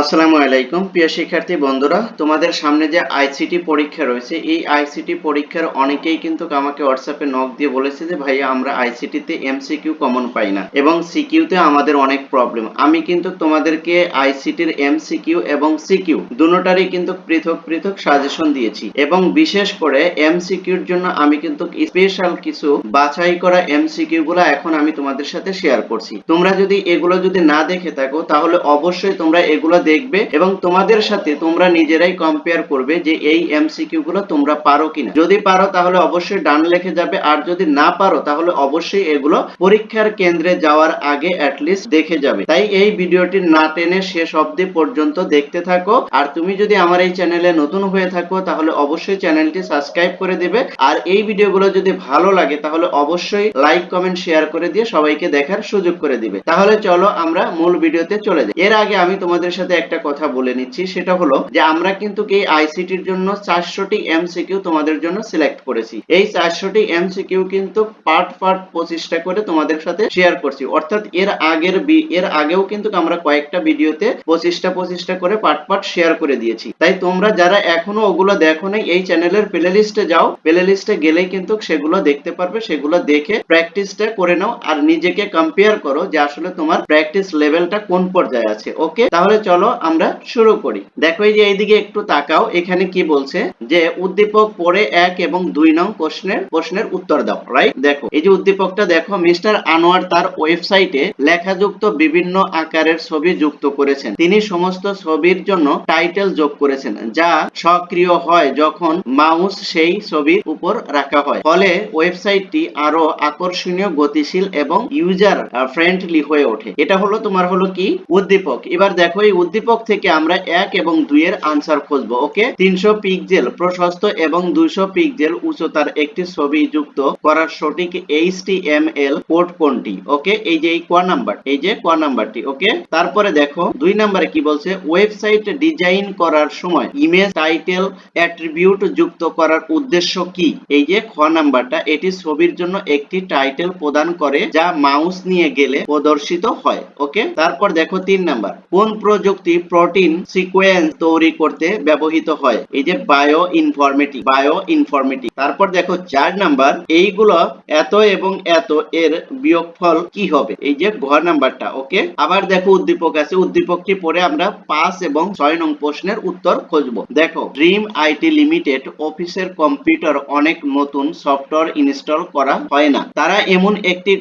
আসসালামু আলাইকুম। প্রিয় শিক্ষার্থী বন্ধুরা, তোমাদের সামনে যে আইসিটি পরীক্ষা রয়েছে, এই আইসিটি পরীক্ষার অনেকেই কিন্তু আমাকে হোয়াটসঅ্যাপে নক দিয়ে বলেছে যে, ভাইয়া, আমরা আইসিটিতে এমসিকিউ কমন পাই না এবং সিকিউতে আমাদের অনেক প্রবলেম আমি কিন্তু তোমাদেরকে আইসিটির এমসিকিউ এবং সিকিউ দুটোটারই কিন্তু পৃথক পৃথক সাজেশন দিয়েছি এবং বিশেষ করে এমসিকিউর জন্য আমি কিন্তু স্পেশাল কিছু বাছাই করা এমসিকিউ গুলো এখন আমি তোমাদের সাথে শেয়ার করছি। তোমরা যদি এগুলো যদি না দেখে থাকো, তাহলে অবশ্যই তোমরা এগুলো দেখবে এবং তোমাদের সাথে তোমরা নিজেরাই কম্পেয়ার করবে যে এই এমসিকিউ গুলো তোমরা পারো কিনা। যদি পারো তাহলে অবশ্যই ডান লেখে যাবে, আর যদি না পারো তাহলে অবশ্যই এগুলো পরীক্ষার কেন্দ্রে যাওয়ার আগে অ্যাটলিস্ট দেখে যাবে। তাই এই ভিডিওটি না টেনে শেষ অবধি পর্যন্ত দেখতে থাকো। আর তুমি যদি আমার এই চ্যানেলে নতুন হয়ে থাকো, তাহলে অবশ্যই চ্যানেলটি সাবস্ক্রাইব করে দিবে। আর এই ভিডিওগুলো যদি ভালো লাগে, তাহলে অবশ্যই লাইক কমেন্ট শেয়ার করে দিয়ে সবাইকে দেখার সুযোগ করে দিবে। তাহলে চলো আমরা মূল ভিডিওতে চলে যাই। এর আগে আমি তোমাদের সাথে একটা কথা বলে নিচ্ছি, সেটা হলো যে আমরা কিন্তু এই আইসিটির জন্য চারশোটি এমসিকিউ তোমাদের জন্য সিলেক্ট করেছি। এই চারশোটি এমসিকিউ কিন্তু পার্ট পার্ট পঁচিশটা করে তোমাদের সাথে শেয়ার করছি। অর্থাৎ এর আগের এর আগেও কিন্তু আমরা কয়েকটা ভিডিওতে পঁচিশটা পঁচিশটা করে পার্ট পার্ট শেয়ার করে দিয়েছি। তাই তোমরা যারা এখনও ওগুলো দেখো নাই, এই চ্যানেলের প্লে লিস্টে যাও। প্লে লিস্টে গেলেই কিন্তু সেগুলো দেখতে পারবে, সেগুলো দেখে প্র্যাকটিসটা করে নাও। আর নিজেকে কম্পেয়ার করো যে আসলে তোমার প্র্যাকটিস লেভেলটা কোন পর্যায়ে আছে। ওকে তাহলে চলো আমরা শুরু করি। দেখো এই যে এইদিকে একটু তাকাও, এখানে কি বলছে? যে উদ্দীপক পড়ে এক এবং দুই নং প্রশ্নের প্রশ্নের উত্তর দাও রাইট দেখো, এই যে উদ্দীপকটা দেখো, মিস্টার আনোয়ার তার ওয়েবসাইটে লেখাযুক্ত বিভিন্ন আকারের ছবি যুক্ত করেছেন। তিনি সমস্ত ছবির জন্য টাইটেল যোগ করেছেন, যা সক্রিয় হয় যখন মাউস সেই ছবির উপর রাখা হয়। ফলে ওয়েবসাইটটি আরও আকর্ষণীয়, গতিশীল এবং ইউজার ফ্রেন্ডলি হয়ে ওঠে। এটা হলো, তোমার হলো কি? উদ্দীপক। এবার দেখো, এই উদ্দীপক থেকে আমরা এক এবং দুই এর আনসার খুঁজবো, ওকে? তিনশো পিক্সেল প্রশস্ত এবং দুইশো পিক্সেল উচ্চতার একটি ছবি যুক্ত করার সঠিক এইচটিএমএল কোড কোনটি, ওকে? এই যে এই ক নাম্বার এই যে ক নাম্বারটি ওকে? তারপরে দেখো, দুই নাম্বারে কি বলছে? ওয়েবসাইট ডিজাইন করার সময় ইমেজ টাইটেল অ্যাট্রিবিউট যুক্ত করার উদ্দেশ্য কি? এই যে খ নাম্বারটা, এটি ছবির জন্য একটি টাইটেল প্রদান করে, যা মাউস নিয়ে গেলে প্রদর্শিত হয়, ওকে? তারপর দেখো তিন নাম্বার, কোন প্রযুক্তি প্রোটিন সিকোয়েন্স তৈরি করতে ব্যবহৃত হয়। এই যে বায়ো ইনফরমেটিক বায়ো ইনফরমেটিক তারপর দেখো চার নাম্বার, এইগুলো এত এবং এত এর বিয়োগফল কি হবে? এই যে ঘ নাম্বারটা, ওকে? আবার দেখো উদ্দীপক আছে, উদ্দীপকটি পরে আমরা পাঁচ এবং ছয় নং প্রশ্নের উত্তর খুঁজবো। দেখো, ড্রিম আইটি লিমিটেড অফিসের কম্পিউটার অনেক নতুন সফটওয়্যার ইনস্টল করা হয় না। তারা এমন একটি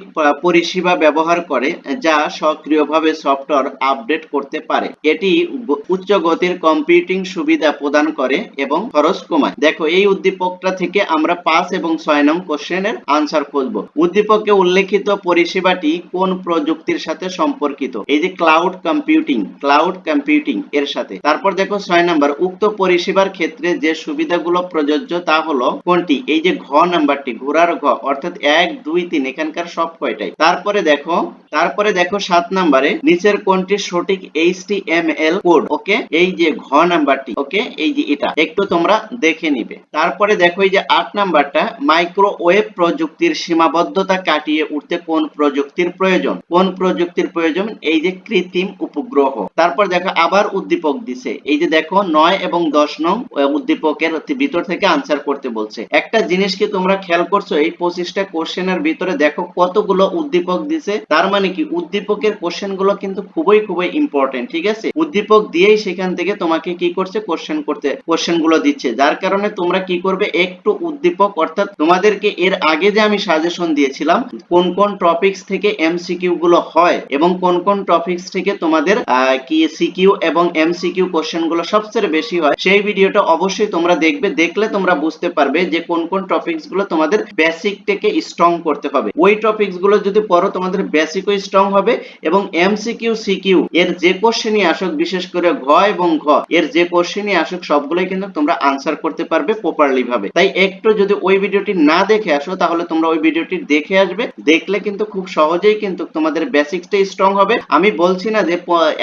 পরিষেবা ব্যবহার করে যা সক্রিয়ভাবে সফটওয়্যার আপডেট করতে পারে। এটি উচ্চ গতির কম্পিউটিং সুবিধা প্রদান করে এবং খরচ কমায়। দেখো, এই উদ্দীপকটা থেকে আমরা পাঁচ এবং ছয় নং কোশ্চেনের আনসার খুঁজবো। উদ্দীপকে উল্লেখিত পরিষেবাটি কোন প্রযুক্তির সাথে সম্পর্কিত? এই যে ক্লাউড কম্পিউটিং ক্লাউড কম্পিউটিং এর সাথে। তারপর দেখো, ছয় নাম্বার, উক্ত পরিষেবার ক্ষেত্রে যে সুবিধাগুলো প্রযোজ্য তা হলো কোনটি? এই যে ঘ নাম্বারটি, ঘোড়ার ঘ, অর্থাৎ এক, দুই, তিন, এখানকার সব কয়টাই। তারপরে দেখো তারপরে দেখো সাত নাম্বারে, নিচের কোনটি সঠিক এইচটিএমএল কোড ওকে এই যে ঘ নাম্বারটি ওকে এই যে এটা, একটু তোমরা দেখে নিবে। তারপরে দেখো এই যে আট নাম্বারটা মাইক্রোওয়েভ প্রযুক্তির সীমাবদ্ধতা কাটিয়ে উঠতে কোন প্রযুক্তির প্রয়োজন? কোন প্রযুক্তির প্রয়োজন? এই যে কৃত্রিম উপগ্রহ। তারপর দেখো আবার উদ্দীপক দিছে। এই যে দেখো নয় এবং দশ নং উদ্দীপকের ভিতর থেকে আনসার করতে বলছে। একটা জিনিস কি তোমরা খেয়াল করছ? এই পঁচিশটা কোশ্চেনের ভিতরে দেখো কতগুলো উদ্দীপক দিছে? তার মানে কি উদ্দীপকের কোশ্চেনগুলো কিন্তু খুবই খুবই ইম্পর্টেন্ট ঠিক আছে? উদ্দীপক দিয়েই সেখান থেকে তোমাকে কি করছে কোশ্চেন করতে কোশ্চেনগুলো দিচ্ছে। যার কারণে তোমরা কি করবে? একটু উদ্দীপক, অর্থাৎ তোমাদেরকে এর আগে যে আমি সাজেশন দিয়েছিলাম, কোন কোন টপিকস থেকে এমসিকিউ গুলো হয় এবং কোন কোন টপিকস থেকে তোমাদের কি সিকিউ এবং এমসিকিউ কোশ্চেনগুলো সবচেয়ে বেশি হয়, সেই ভিডিওটা অবশ্যই তোমরা দেখবে। দেখলে তোমরা বুঝতে পারবে যে কোন কোন টপিকসগুলো তোমাদের বেসিক থেকে স্ট্রং করতে হবে। ওই টপিকসগুলো যদি পড়ো, তোমাদের বেসিকও স্ট্রং হবে এবং এমসিকিউ সিকিউ এর যে কোশ্চেনই আসুক, বিশেষ করে ঘ এবং ঘ। এর যে কোশ্চেনই আসুক, সবগুলোই কিন্তু তোমরা আনসার করতে পারবে প্রপারলি ভাবে। তাই একটু যদি ওই ভিডিওটি না দেখে আসো, তাহলে তোমরা ওই ভিডিওটি দেখে আসবে। দেখলে কিন্তু খুব সহজেই কিন্তু তোমাদের বেসিক্সটা স্ট্রং হবে। আমি বলছি না যে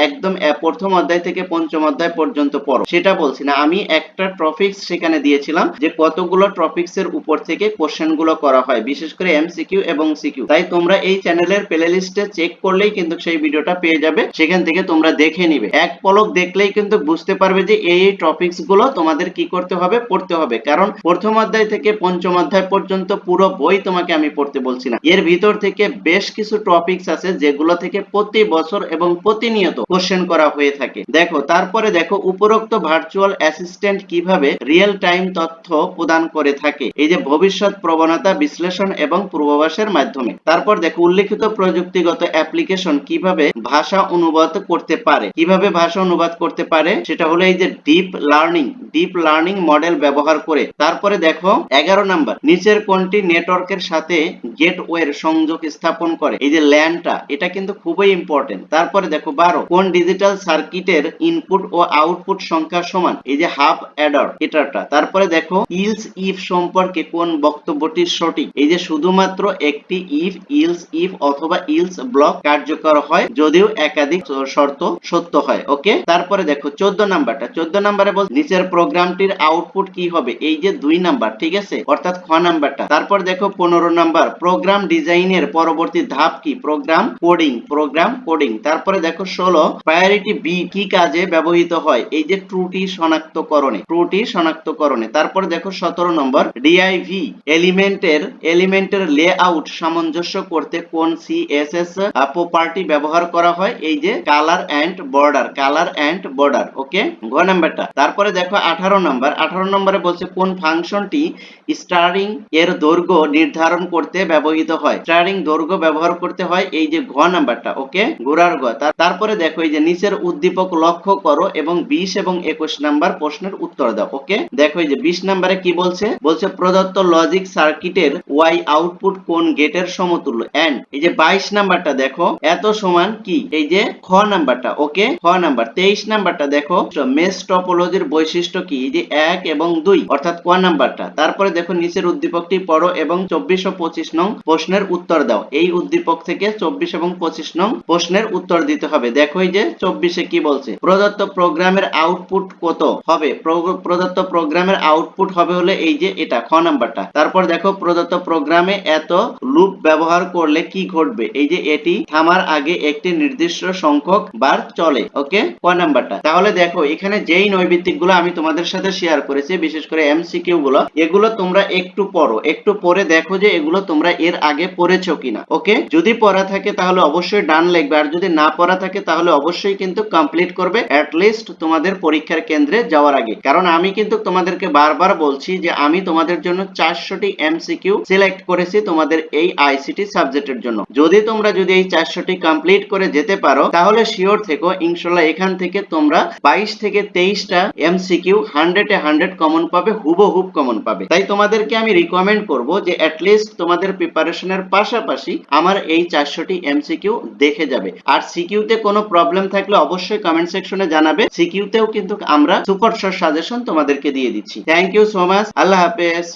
একদম প্রথম অধ্যায় থেকে পঞ্চম অধ্যায় পর্যন্ত পড়ো। সেটা বলছি না। আমি একটা টপিক্স সেখানে দিয়েছিলাম যে, কতগুলো টপিক্স এর উপর থেকে কোশ্চেনগুলো করা হয়, বিশেষ করে এমসিকিউ এবং সিকিউ তাই তোমরা এই চ্যানেলের প্লে লিস্টে চেক করলেই কিন্তু সেই ভিডিওটা পেয়ে যাবে। সেখান থেকে তোমরা দেখে নিবে। এক পলক দেখলেই কিন্তু বুঝতে পারবে যে এই এই টপিকসগুলো তোমাদের কি করতে হবে, পড়তে হবে। কারণ প্রথম অধ্যায় থেকে পঞ্চম অধ্যায় পর্যন্ত পুরো বই তোমাকে আমি পড়তে বলছি না এর ভিতর থেকে বেশ কিছু টপিকস আছে যেগুলো থেকে প্রতি বছর এবং প্রতিনিয়ত কোশ্চেন করা হয়ে থাকে। দেখো, তারপরে দেখো, উপরোক্ত ভার্চুয়াল অ্যাসিস্ট্যান্ট কীভাবে রিয়েল টাইম তথ্য প্রদান করে থাকে। এই যে ভবিষ্যৎ প্রবণতা বিশ্লেষণ এবং পূর্বাভাসের মাধ্যমে। তারপর দেখো, উল্লেখিত প্রযুক্তিগত অ্যাপ্লিকেশন কীভাবে ভাষা অনুবাদ করতে পারে কীভাবে ভাষা অনুবাদ করতে পারে, সেটা হলো এই যে deep learning deep learning model ব্যবহার করে। তারপরে দেখো, এগারো নাম্বার, নিচের কোনটি নেটওয়ার্কের সাথে গেটওয়ের সংযোগ স্থাপন করে? এই যে ল্যানটা এটা কিন্তু খুবই ইম্পর্টেন্ট তারপরে দেখো, বারো, কোন ডিজিটাল সার্কিটের ইনপুট ও আউটপুট সংখ্যা সমান? এই যে হাফ অ্যাডার এটাটা তারপরে দেখো ইলস ইফ সম্পর্কে কোন বক্তব্যটি সঠিক? এই যে শুধুমাত্র একটি ইফ ইলস ইফ অথবা ইলস ব্লক কার্যকর হয়, যদিও একাধিক শর্ত সত্য হয় ওকে তারপরে দেখো, চোদ্দ নাম্বারটা। চোদ্দ নাম্বারে বল, নিচের প্রোগ্রামটির আউটপুট কি হবে? এই যে দুই নাম্বার, ঠিক আছে? অর্থাৎ খ নাম্বারটা। তারপর দেখো, পনেরো নাম্বার প্রোগ্রাম ডিজাইনের পরবর্তী ধাপ কি? প্রোগ্রাম কোডিং প্রোগ্রাম কোডিং তারপরে দেখো, ষোলো প্রায়োরিটি বি কি কাজে ব্যবহৃত হয়? এই যে ত্রুটি শনাক্তকরণে ত্রুটি শনাক্তকরণে। তারপরে দেখো, সতেরো নম্বর ডিআইভি এলিমেন্টের এলিমেন্টের লেআউট সামঞ্জস্য করতে কোন সিএসএস প্রপার্টি ব্যবহার করা হয়? এই যে colour and border colour and border okay ঘ নাম্বারটা। তারপরে দেখো আঠারো নাম্বার। আঠারো নম্বরে বলছে কোন ফাংশনটি স্টারিং এর দৈর্ঘ্য নির্ধারণ করতে ব্যবহৃত হয়? স্টারিং দৈর্ঘ্য ব্যবহার করতে হয় এই যে ঘ নাম্বারটা ওকে ঘোড়ার ঘ। তারপরে দেখো এই যে নিচের উদ্দীপক লক্ষ্য করো এবং বিশ এবং একুশ নাম্বার প্রশ্নের উত্তর দাও ওকে দেখো এই যে বিশ নাম্বারে কি বলছে? বলছে প্রদত্ত লজিক সার্কিটের ওয়াই আউটপুট কোন গেটের সমতুল্য? এন্ড এই যে বাইশ নাম্বারটা দেখো, এত সমান কি? এই যে খ নাম্বারটা ওকে খ নাম্বার, তেইশ নাম্বারটা দেখো মেস টপোলজির বৈশিষ্ট্য কি? যে এক এবং দুই, অর্থাৎ ক নাম্বারটা। তারপরে দেখো নিচের উদ্দীপকটি পড়ো এবং চব্বিশ ও পঁচিশ নং প্রশ্নের উত্তর দাও। এই উদ্দীপক থেকে চব্বিশ এবং পঁচিশ নং প্রশ্নের উত্তর দিতে হবে। দেখো যে চব্বিশে কি বলছে? প্রদত্ত প্রোগ্রামের আউটপুট কত হবে? প্রদত্ত প্রোগ্রামের আউটপুট হবে হলে এই যে এটা, খ নাম্বারটা। তারপর দেখো প্রদত্ত প্রোগ্রামে এত লুপ ব্যবহার করলে কি ঘটবে? এই যে এটি থামার আগে একটি নির্দিষ্ট সংখ্যক বার চলে। ওকে? ক নাম্বারটা। তাহলে দেখো, এখানে যেই নৈবিত্তিকগুলো আমি তোমাদের সাথে শেয়ার করেছি, বিশেষ করে এমসিকিউ গুলো, এগুলো তোমরা একটু পড়ো। একটু পড়ে দেখো যে এগুলো তোমরা এর আগে পড়েছো কিনা, ওকে? যদি পড়া থাকে তাহলে অবশ্যই ডান লিখবে, আর যদি না পড়া থাকে তাহলে অবশ্যই কিন্তু কমপ্লিট করবে অ্যাট লিস্ট তোমাদের পরীক্ষার কেন্দ্রে যাওয়ার আগে। কারণ আমি কিন্তু তোমাদেরকে বারবার বলছি যে আমি তোমাদের জন্য চারশোটি এমসিকিউ সিলেক্ট করেছি তোমাদের এই আইসিটি সাবজেক্টের জন্য। যদি তোমরা যদি এই চারশোটি কমপ্লিট করে যেতে পারো, তাহলে শিওর থেকো ইনশাল্লাহ এখান থেকে তোমরা বাইশ থেকে তেইশটা এমসিকিউ হান্ড্রেডে হান্ড্রেড কমন পাবে হুবহুব কমন পাবে। তাই তোমাদেরকে আমি রিকমেন্ড করব যে অ্যাটলিস্ট তোমাদের প্রিপারেশনের পাশাপাশি আমার এই চারশোটি এমসিকিউ দেখে যাবে। আর সিকিউতে কোনো প্রবলেম থাকলে অবশ্যই কমেন্ট সেকশনে জানাবে। সিকিউতেও কিন্তু আমরা সুপার সাজেশন তোমাদেরকে দিয়ে দিচ্ছি। থ্যাংক ইউ সো মাচ আল্লাহ হাফেজ।